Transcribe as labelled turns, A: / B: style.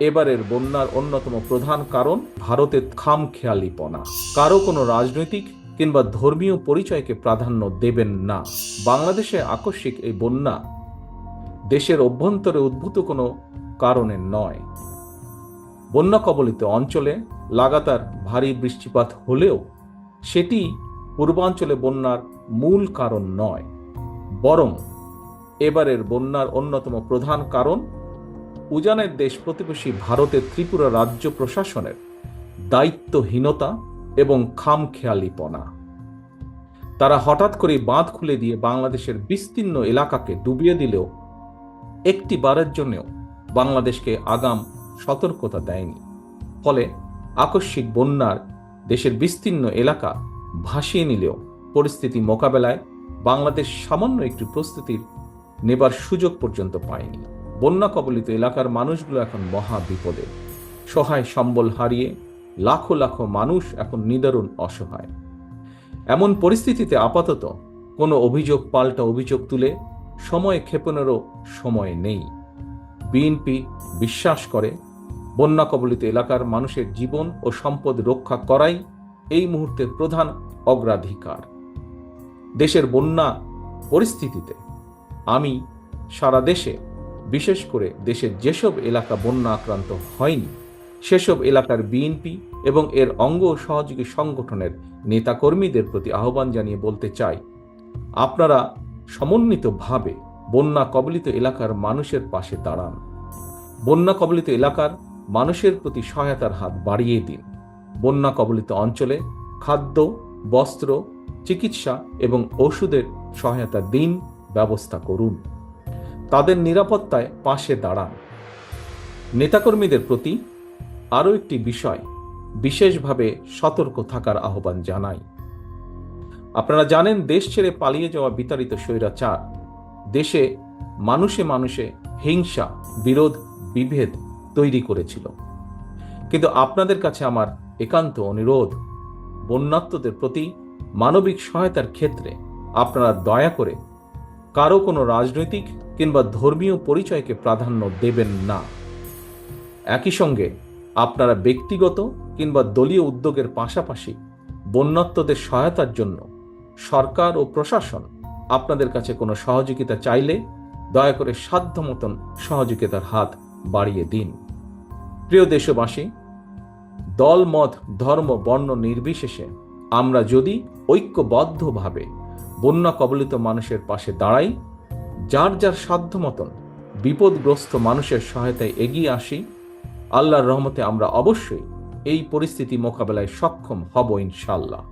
A: এবারের বন্যার অন্যতম প্রধান কারণ ভারতের খামখেয়ালিপনা। কারও কোনো রাজনৈতিক কিংবা ধর্মীয় পরিচয়কে প্রাধান্য দেবেন না। বাংলাদেশে আকস্মিক এই বন্যা দেশের অভ্যন্তরে উদ্ভূত কোনো কারণে নয়। বন্যা কবলিত অঞ্চলে লাগাতার ভারী বৃষ্টিপাত হলেও সেটি পূর্বাঞ্চলে বন্যার মূল কারণ নয়। বরং এবারের বন্যার অন্যতম প্রধান কারণ উজানের দেশ প্রতিবেশী ভারতের ত্রিপুরা রাজ্য প্রশাসনের দায়িত্বহীনতা এবং খামখেয়ালিপনা। তারা হঠাৎ করে বাঁধ খুলে দিয়ে বাংলাদেশের বিস্তীর্ণ এলাকাকে ডুবিয়ে দিলেও একটি বারের জন্যও বাংলাদেশকে আগাম সতর্কতা দেয়নি। ফলে আকস্মিক বন্যার দেশের বিস্তীর্ণ এলাকা ভাসিয়ে নিলেও পরিস্থিতি মোকাবেলায় বাংলাদেশ সামান্য একটি প্রস্তুতির নেবার সুযোগ পর্যন্ত পায়নি। বন্যা কবলিত এলাকার মানুষগুলো এখন মহা বিপদে। সহায় সম্বল হারিয়ে লাখো লাখো মানুষ এখন নিদারুণ অসহায়। এমন পরিস্থিতিতে আপাতত কোনো অভিযোগ পাল্টা অভিযোগ তুলে সময় ক্ষেপণেরও সময় নেই। বিএনপি বিশ্বাস করে বন্যা কবলিত এলাকার মানুষের জীবন ও সম্পদ রক্ষা করাই এই মুহূর্তের প্রধান অগ্রাধিকার। দেশের বন্যা পরিস্থিতিতে আমি সারা দেশে বিশেষ করে দেশের যেসব এলাকা বন্যা আক্রান্ত হয়নি, সেসব এলাকার বিএনপি এবং এর অঙ্গ সহযোগী সংগঠনের নেতাকর্মীদের প্রতি আহ্বান জানিয়ে বলতে চাই, আপনারা সমন্বিতভাবে বন্যা কবলিত এলাকার মানুষের পাশে দাঁড়ান। বন্যা কবলিত এলাকার মানুষের প্রতি সহায়তার হাত বাড়িয়ে দিন। বন্যা কবলিত অঞ্চলে খাদ্য, বস্ত্র, চিকিৎসা এবং ওষুধের সহায়তা দিন, ব্যবস্থা করুন। তাদের নিরাপত্তায় পাশে দাঁড়ান। নেতাকর্মীদের প্রতি আরও একটি বিষয় বিশেষভাবে সতর্ক থাকার আহ্বান জানাই। আপনারা জানেন, দেশ ছেড়ে পালিয়ে যাওয়া বিতাড়িত স্বৈরাচার, দেশে মানুষে মানুষে হিংসা, বিরোধ, বিভেদ তৈরি করেছিল। কিন্তু আপনাদের কাছে আমার একান্ত অনুরোধ, বন্যাত্মদের প্রতি মানবিক সহায়তার ক্ষেত্রে আপনারা দয়া করে কারও কোনো রাজনৈতিক কিংবা ধর্মীয় পরিচয়কে প্রাধান্য দেবেন না। একই সঙ্গে আপনারা ব্যক্তিগত কিংবা দলীয় উদ্যোগের পাশাপাশি বন্যাত্মদের সহায়তার জন্য সরকার ও প্রশাসন আপনাদের কাছে কোনো সহযোগিতা চাইলে দয়া করে সাধ্য মতন সহযোগিতার হাত বাড়িয়ে দিন। প্রিয় দেশবাসী দল মত ধর্ম, বর্ণ নির্বিশেষে আমরা যদি ঐক্যবদ্ধভাবে বন্যা কবলিত মানুষের পাশে দাঁড়াই, যার যার সাধ্য মতন বিপদগ্রস্ত মানুষের সহায়তায় এগিয়ে আসি, আল্লাহর রহমতে আমরা অবশ্যই এই পরিস্থিতি মোকাবেলায় সক্ষম হব ইনশাল্লাহ